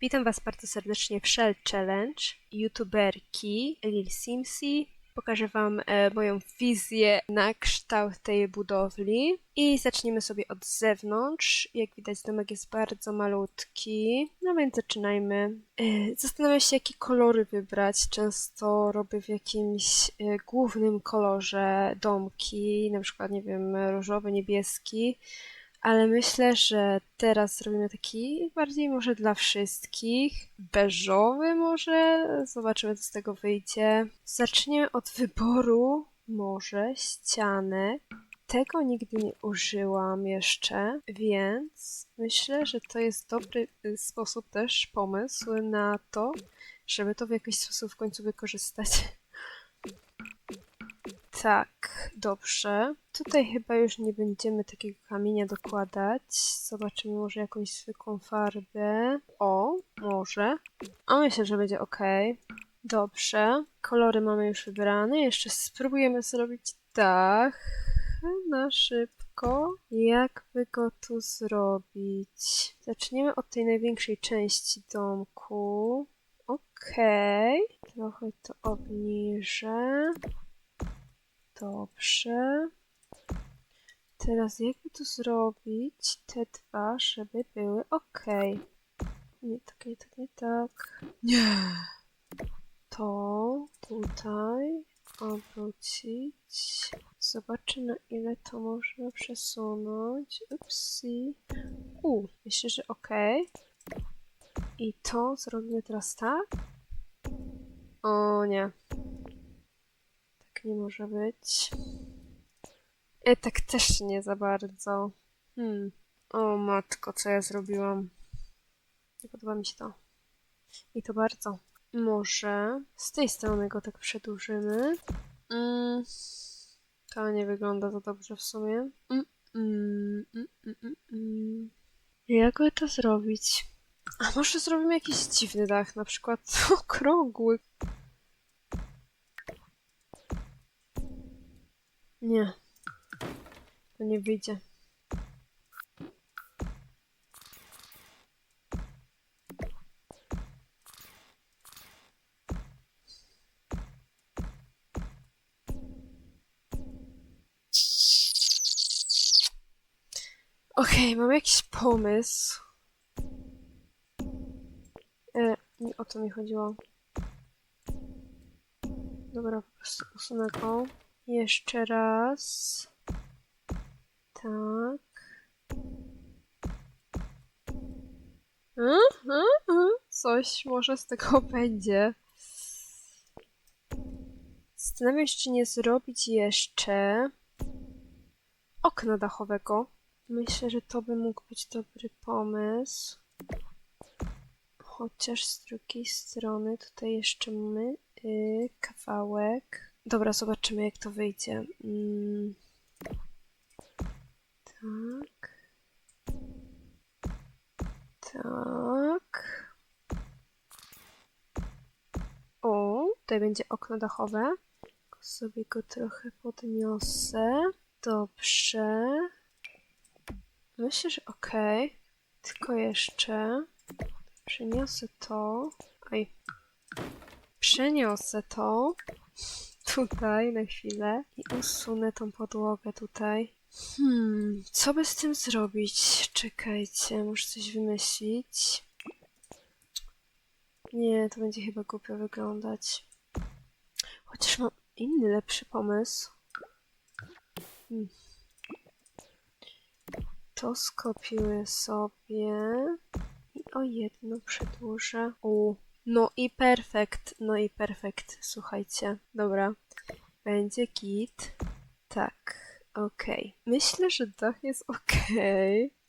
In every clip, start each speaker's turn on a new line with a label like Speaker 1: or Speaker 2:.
Speaker 1: Witam Was bardzo serdecznie w Shell Challenge. YouTuberki Lil Simsi. Pokażę Wam e, moją wizję na kształt tej budowli. I zaczniemy sobie od zewnątrz. Jak widać, domek jest bardzo malutki. No więc zaczynajmy. E, zastanawiam się, jakie kolory wybrać. Często robię w jakimś e, głównym kolorze domki, na przykład, nie wiem, różowy, niebieski ale myślę, że teraz zrobimy taki bardziej może dla wszystkich, beżowy może, zobaczymy co z tego wyjdzie. Zaczniemy od wyboru może ścianek. Tego nigdy nie użyłam jeszcze, więc myślę, że to jest dobry y, sposób też, pomysł na to, żeby to w jakiś sposób w końcu wykorzystać. Tak, dobrze. Tutaj chyba już nie będziemy takiego kamienia dokładać. Zobaczymy może jakąś zwykłą farbę. O, może. A myślę, że będzie ok. Dobrze. Kolory mamy już wybrane. Jeszcze spróbujemy zrobić dach na szybko. Jakby go tu zrobić? Zaczniemy od tej największej części domku. Okej. Trochę to obniżę. Dobrze. Teraz jakby to zrobić te dwa, żeby były ok. Nie tak, nie tak, nie tak. Nie. To tutaj obrócić. Zobaczę na ile to można przesunąć. Upsi. U, myślę, że ok. I to zrobimy teraz tak. O nie nie może być. E, tak też nie za bardzo. Hmm. O matko, co ja zrobiłam. Nie podoba mi się to. I to bardzo. Może z tej strony go tak przedłużymy. Mm. To nie wygląda za dobrze w sumie. Mm, mm, mm, mm, mm, mm. Jak to zrobić? A może zrobimy jakiś dziwny dach, na przykład okrągły. Nie. To nie wyjdzie. Okej, okay, mam jakiś pomysł. E, nie o to mi chodziło. Dobra, po prostu usunę. Jeszcze raz. Tak. Coś może z tego będzie. Zastanawiam się, czy nie zrobić jeszcze okna dachowego. Myślę, że to by mógł być dobry pomysł. Chociaż z drugiej strony tutaj jeszcze mamy yy, kawałek. Dobra, zobaczymy jak to wyjdzie. Mm. Tak. Tak. O, tutaj będzie okno dachowe. Sobie go trochę podniosę. Dobrze. Myślę, że ok. Tylko jeszcze przeniosę to. Oj. Przeniosę to tutaj na chwilę i usunę tą podłogę tutaj. Hmm, co by z tym zrobić? Czekajcie, muszę coś wymyślić. Nie, to będzie chyba głupio wyglądać. Chociaż mam inny, lepszy pomysł. Hmm. To skopiuję sobie i o jedno przedłużę. U, no i perfekt, no i perfekt, słuchajcie. Dobra, będzie git. Tak, okej. Okay. Myślę, że dach jest okej. Okay.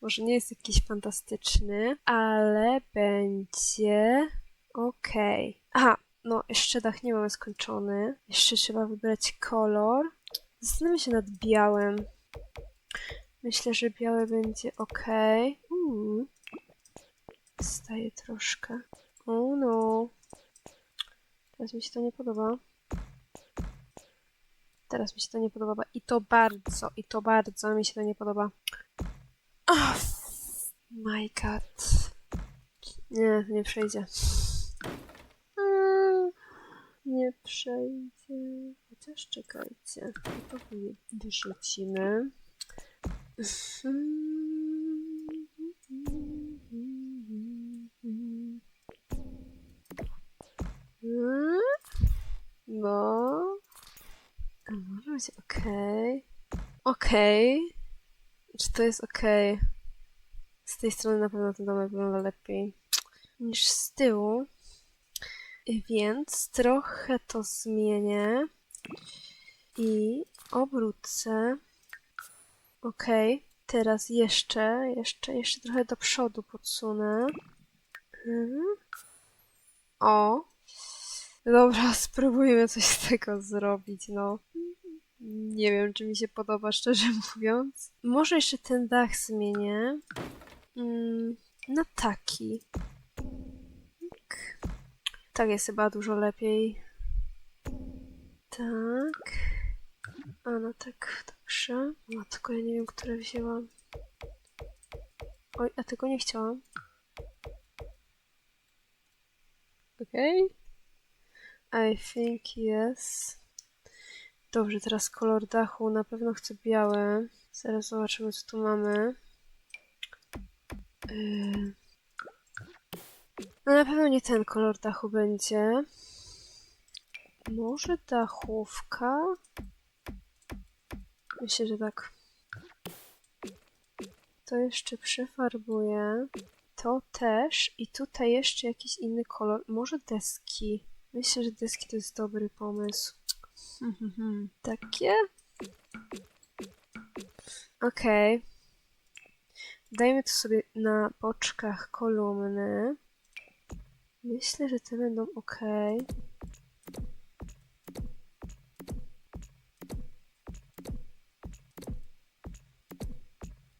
Speaker 1: Może nie jest jakiś fantastyczny, ale będzie okej. Okay. Aha, no jeszcze dach nie mamy skończony. Jeszcze trzeba wybrać kolor. Zastanawiam się nad białym. Myślę, że biały będzie ok. Uuu. Staje troszkę. Oh no. Teraz mi się to nie podoba. Teraz mi się to nie podoba. I to bardzo, i to bardzo mi się to nie podoba. Oh my god. Nie, nie przejdzie. Mm, Nie przejdzie. Chociaż czekajcie. To wy- wyrzucimy. Mm, No. Może być okej. Okej. Czy to jest okej? Z tej strony na pewno ten domek wygląda lepiej niż z tyłu. Więc trochę to zmienię i obrócę. Okej, teraz jeszcze, jeszcze, jeszcze trochę do przodu podsunę. Mhm. O. Dobra, spróbujmy coś z tego zrobić, no. Nie wiem, czy mi się podoba, szczerze mówiąc. Może jeszcze ten dach zmienię. Mm, na taki. Tak. Tak jest chyba dużo lepiej. Tak. A no tak, dobrze. Matko, ja nie wiem, które wzięłam. Oj, a tego nie chciałam. Okej. I think yes. Dobrze, teraz kolor dachu. Na pewno chcę białe. Zaraz zobaczymy, co tu mamy. Yy. No na pewno nie ten kolor dachu będzie. Może dachówka? Myślę, że tak. To jeszcze przefarbuję. To też. I tutaj jeszcze jakiś inny kolor. Może deski. Myślę, że deski to jest dobry pomysł. Takie? Okej. Dajmy tu sobie na boczkach kolumny. Myślę, że te będą ok.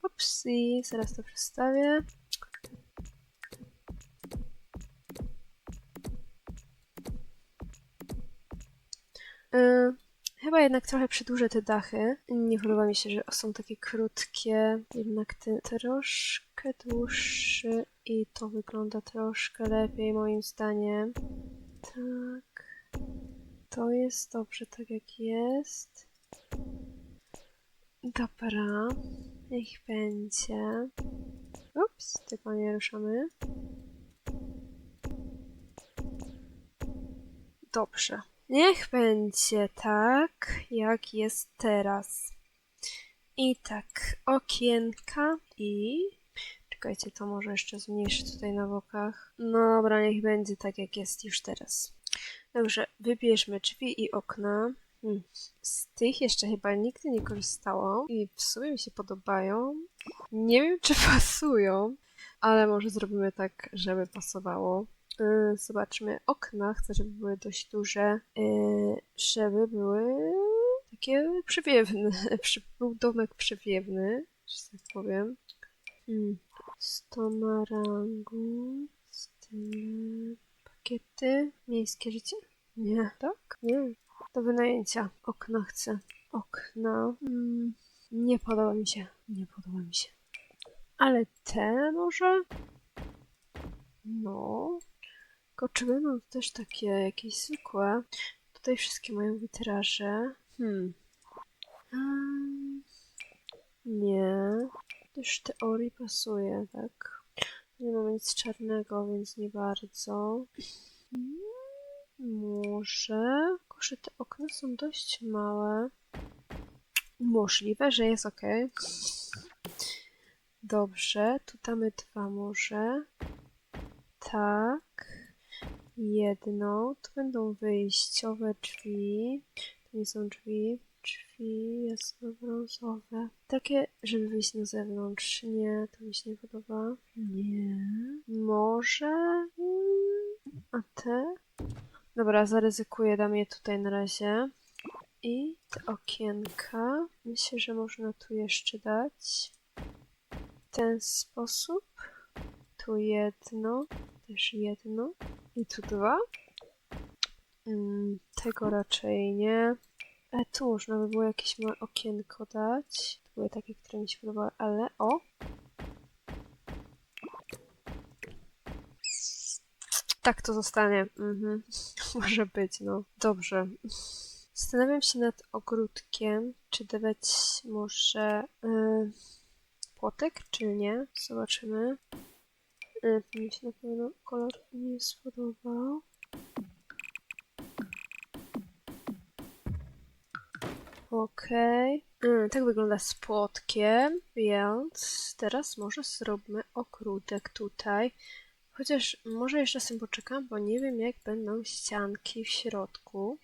Speaker 1: Upsi, zaraz to przestawię. Y, chyba jednak trochę przedłużę te dachy. Nie podoba mi się, że są takie krótkie. Jednak ten troszkę dłuższy i to wygląda troszkę lepiej moim zdaniem. Tak. To jest dobrze tak jak jest. Dobra. Niech będzie. Ups, tego nie ruszamy. Dobrze. Niech będzie tak, jak jest teraz. I tak, okienka i... Czekajcie, to może jeszcze zmniejszę tutaj na bokach. No dobra, niech będzie tak, jak jest już teraz. Dobrze, wybierzmy drzwi i okna. Hmm. Z tych jeszcze chyba nigdy nie korzystałam i w sumie mi się podobają. Nie wiem, czy pasują, ale może zrobimy tak, żeby pasowało. Yy, Zobaczmy okna. Chcę, żeby były dość duże, yy, żeby były takie przewiewne. Był domek przewiewny, że tak powiem. Hmm. Stomarangu, style, pakiety, miejskie życie? Nie, tak? Nie. Do wynajęcia. Okna chcę. Okna. Mm, nie podoba mi się. Nie podoba mi się. Ale te może? No. Tylko czy będą też takie jakieś zwykłe? Tutaj wszystkie mają witraże. Hmm. Mm, nie. Też teorii pasuje, tak? Nie mamy nic czarnego, więc nie bardzo. Mm, Może. Że te okna są dość małe. Możliwe, że jest ok. Dobrze, tu damy dwa może. Tak. Jedno. Tu będą wyjściowe drzwi. To nie są drzwi. Drzwi jasno-brązowe. Takie, żeby wyjść na zewnątrz. Nie, to mi się nie podoba. Nie. Może. Mm, A te? Dobra, zaryzykuję, dam je tutaj na razie. I te okienka. Myślę, że można tu jeszcze dać. W ten sposób. Tu jedno. Też jedno. I tu dwa. Mm, tego raczej nie. E, tu można by było jakieś małe okienko dać. To były takie, które mi się podobały, ale o! Tak to zostanie. Mhm. Może być, no. Dobrze. Zastanawiam się nad ogródkiem, czy dawać może y, płotek, czy nie. Zobaczymy. Mi się na pewno kolor nie spodobał. Okej. Mm, tak wygląda z płotkiem, więc teraz może zróbmy ogródek tutaj. Chociaż może jeszcze z tym poczekam, bo nie wiem jak będą ścianki w środku.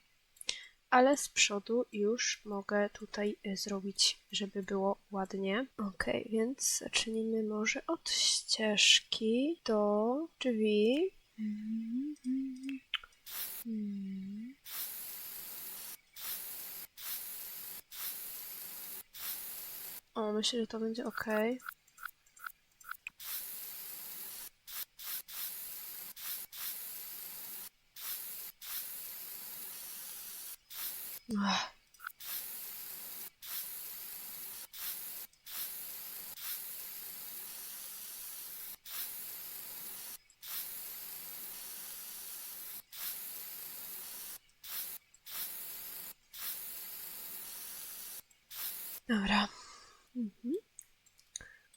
Speaker 1: Ale z przodu już mogę tutaj y, zrobić, żeby było ładnie. Ok, więc zacznijmy może od ścieżki do drzwi. O, myślę, że to będzie ok. Ach. Dobra. Mhm.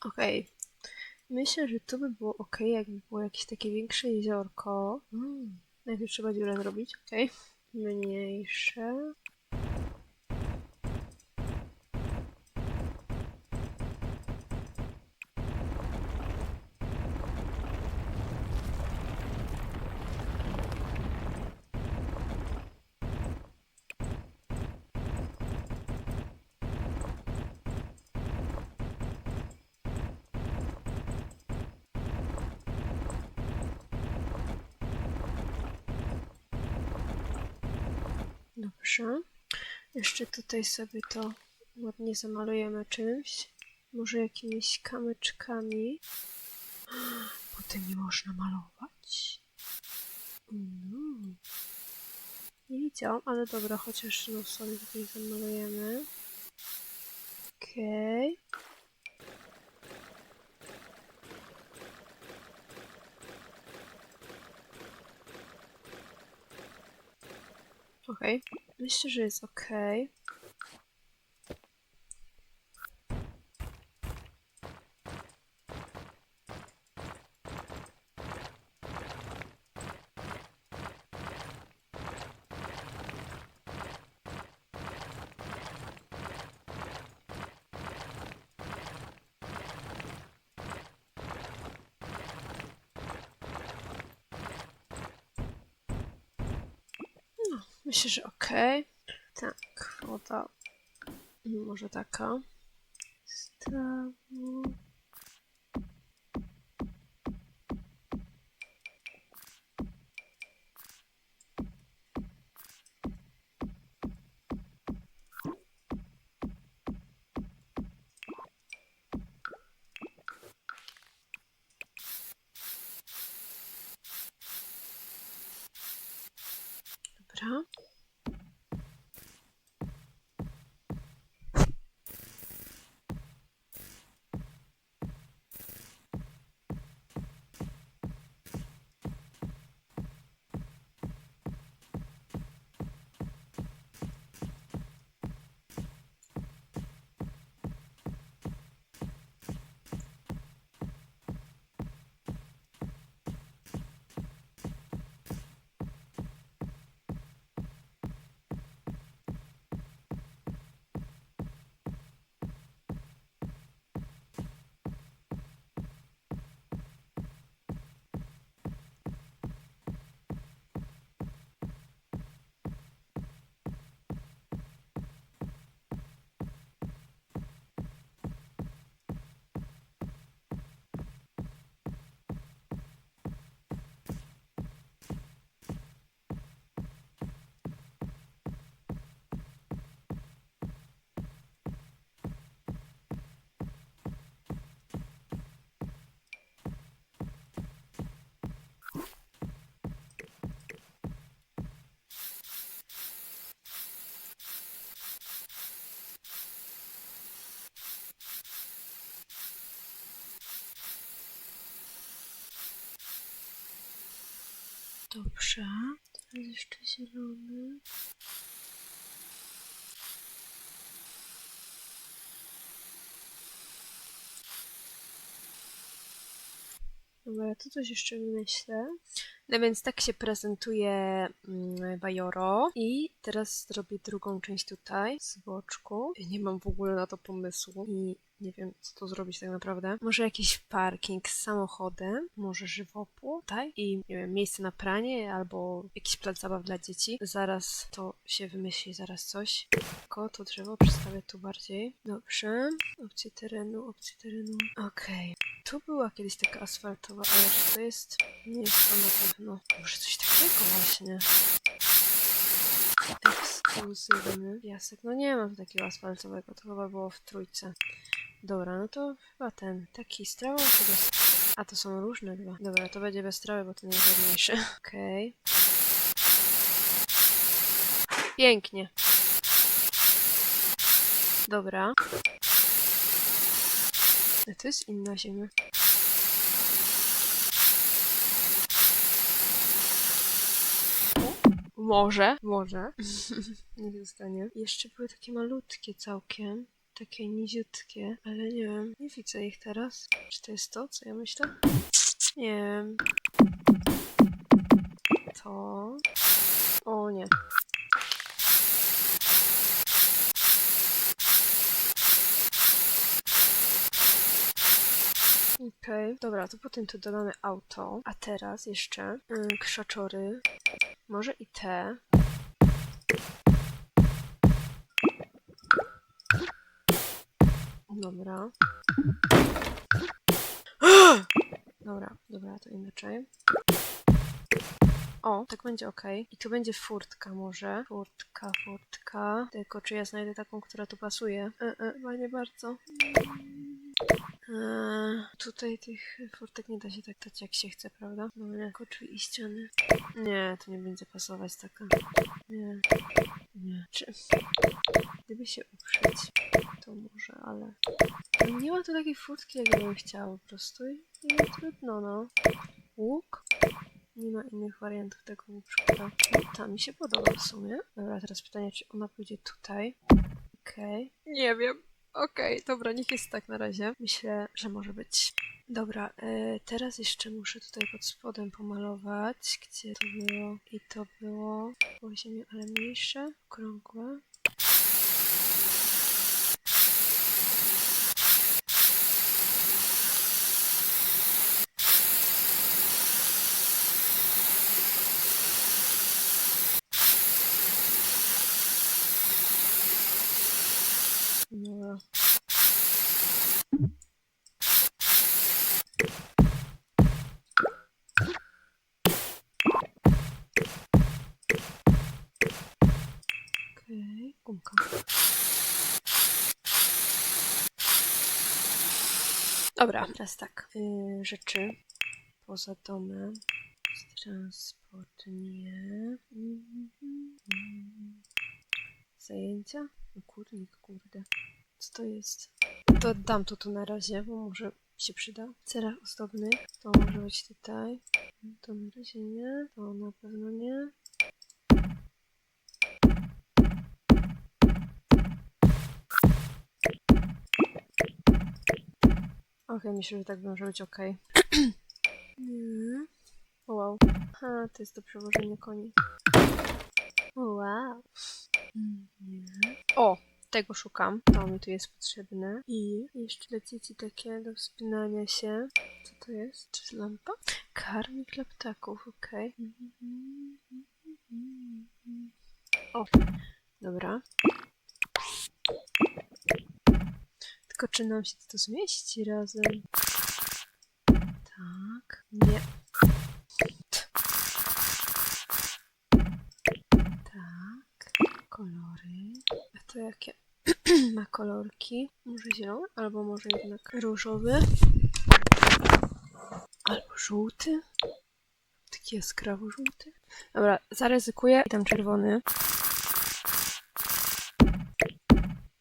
Speaker 1: Okej. Myślę, że to by było ok, jakby było jakieś takie większe jeziorko. Mm. Najpierw trzeba dziurę zrobić, ok. Mniejsze. Dobrze. Jeszcze tutaj sobie to ładnie zamalujemy czymś. Może jakimiś kamyczkami. Potem nie można malować. No. Nie widziałam, ale dobra, chociaż no sobie tutaj zamalujemy. Okej. Okej. Myślę, że jest ok. Myślę, że ok. Tak, woda. Może taka. Stawu. Dobrze. Teraz jeszcze zielony. Dobra, tu coś jeszcze wymyślę. No więc tak się prezentuje mm, Bajoro. I teraz zrobię drugą część tutaj, z boczku. Nie mam w ogóle na to pomysłu i nie wiem, co to zrobić tak naprawdę. Może jakiś parking z samochodem, może żywopłot, tutaj i nie wiem, miejsce na pranie albo jakiś plac zabaw dla dzieci. Zaraz to się wymyśli, zaraz coś. Tylko to drzewo przedstawię tu bardziej. Dobrze. Opcje terenu, opcje terenu. Okej. Tu była kiedyś taka asfaltowa, ale to jest... Nie jest to na pewno. Może coś takiego właśnie. Ekskluzywny piasek. No nie ma tu takiego asfaltowego, to chyba było w trójce. Dobra, no to chyba ten. Taki z trawą czy bez... A, to są różne dwa. Dobra, to będzie bez trawy, bo to najważniejsze. Okej. Pięknie. Dobra. A to jest inna ziemia. Może, może. Niech zostanie. Jeszcze były takie malutkie całkiem. Takie niziutkie, ale nie wiem. Nie widzę ich teraz. Czy to jest to, co ja myślę? Nie wiem. To. O nie. Okej, dobra, to potem tu dodamy auto. A teraz jeszcze mm, krzaczory. Może i te. Dobra. Dobra, dobra, to inaczej. O, tak będzie ok. I tu będzie furtka może. Furtka, furtka. Tylko czy ja znajdę taką, która tu pasuje? E, e, nie bardzo. Eee, tutaj tych furtek nie da się tak dać jak się chce, prawda? Jako drzwi i ściany. Nie, to nie będzie pasować taka. Nie. Nie. Czy... Gdyby się uprzeć, to może, ale... Nie ma tu takiej furtki, jak bym chciała po prostu i, i trudno, no. Łuk? Nie ma innych wariantów tego łupszka. No, ta mi się podoba w sumie. Dobra, teraz pytanie, czy ona pójdzie tutaj? Okej. Nie wiem. Okej, dobra, niech jest tak na razie. Myślę, że może być. Dobra, e, teraz jeszcze muszę tutaj pod spodem pomalować, gdzie to było i to było. Ziemię, ale mniejsze, okrągłe. Dobra. Okej, gumka. Dobra, teraz tak. Yy, rzeczy poza domem. Transport nie. Mhm. Zajęcia? No kurnik, kurde. Co to jest? To dam to tu na razie, bo może się przyda. W celach ozdobnych to może być tutaj. To na razie nie. To na pewno nie. Okej, myślę, że tak może być ok. nie. Wow. Ha, to jest do przewożenia koni. Wow. Nie. O, tego szukam. To mi tu jest potrzebne. I jeszcze dzieci takie do wspinania się. Co to jest? Czy lampa? Karmik dla ptaków, okej. O, dobra. Tylko czy nam się to zmieści razem? Tak. Nie. Tak. Kolory. A to jakie? Ma kolorki. Może zielony, albo może jednak różowy. Albo żółty. Taki jaskrawo żółty. Dobra, zaryzykuję i dam czerwony.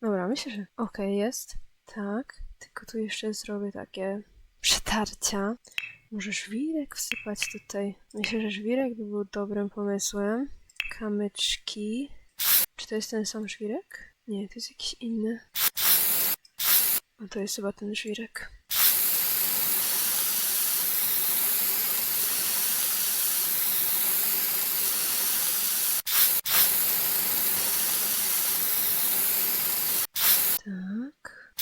Speaker 1: Dobra, myślę, że okej jest. Tak. Tylko tu jeszcze zrobię takie przetarcia. Może żwirek wsypać tutaj? Myślę, że żwirek by był dobrym pomysłem. Kamyczki. Czy to jest ten sam żwirek? Nie, to jest jakiś inny. A to jest chyba ten żwirek. Tak.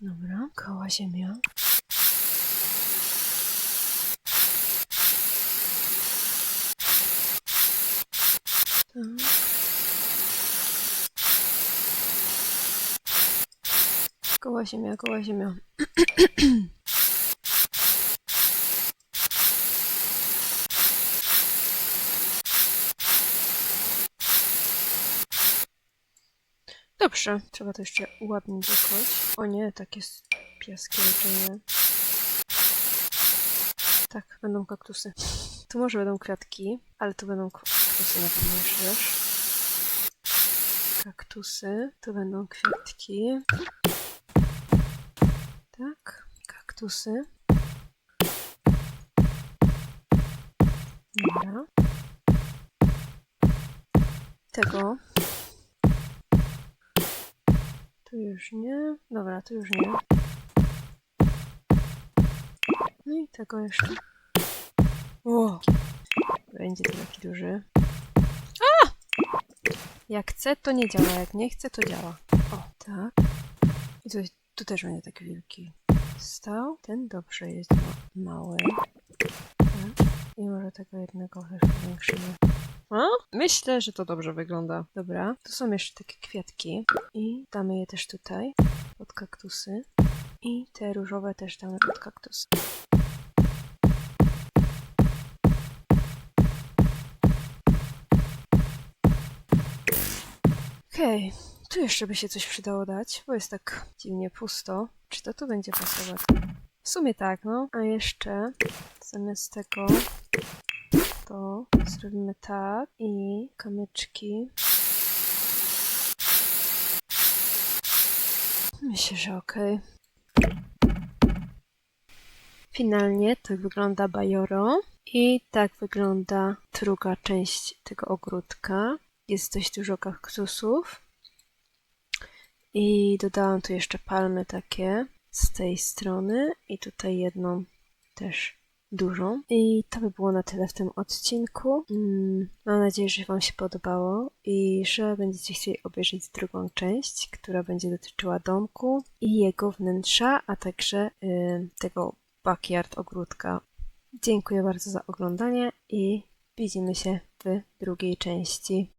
Speaker 1: Dobra, koła ziemia. Koła ziemia, koła ziemia. Dobrze, trzeba to jeszcze ładnie dokładać. O nie, takie s- piaski raczej nie. Tak, będą kaktusy. Tu może będą kwiatki, ale tu będą kaktusy na pewno jeszcze też. Kaktusy, tu będą kwiatki. Kaktusy. Dobra. Tego tu już nie. Dobra, tu już nie. No i tego jeszcze. O! Będzie to taki duży. A! Jak chcę, to nie działa. Jak nie chcę, to działa. O, tak. I tu, tu też będzie taki wielki. Stał. Ten dobrze jest ma mały. I może tego jednego też powiększymy. A? Myślę, że to dobrze wygląda. Dobra, tu są jeszcze takie kwiatki i damy je też tutaj, pod kaktusy. I te różowe też damy pod kaktusy. Okej, tu jeszcze by się coś przydało dać, bo jest tak dziwnie pusto. Czy to tu będzie pasować? W sumie tak, no. A jeszcze zamiast tego to zrobimy tak i kamyczki. Myślę, że okej. Finalnie tak wygląda bajoro i tak wygląda druga część tego ogródka. Jest dość dużo kaktusów i dodałam tu jeszcze palmy takie z tej strony i tutaj jedną też dużą. I to by było na tyle w tym odcinku. Mm, Mam nadzieję, że Wam się podobało i że będziecie chcieli obejrzeć drugą część, która będzie dotyczyła domku i jego wnętrza, a także y, tego backyard ogródka. Dziękuję bardzo za oglądanie i widzimy się w drugiej części.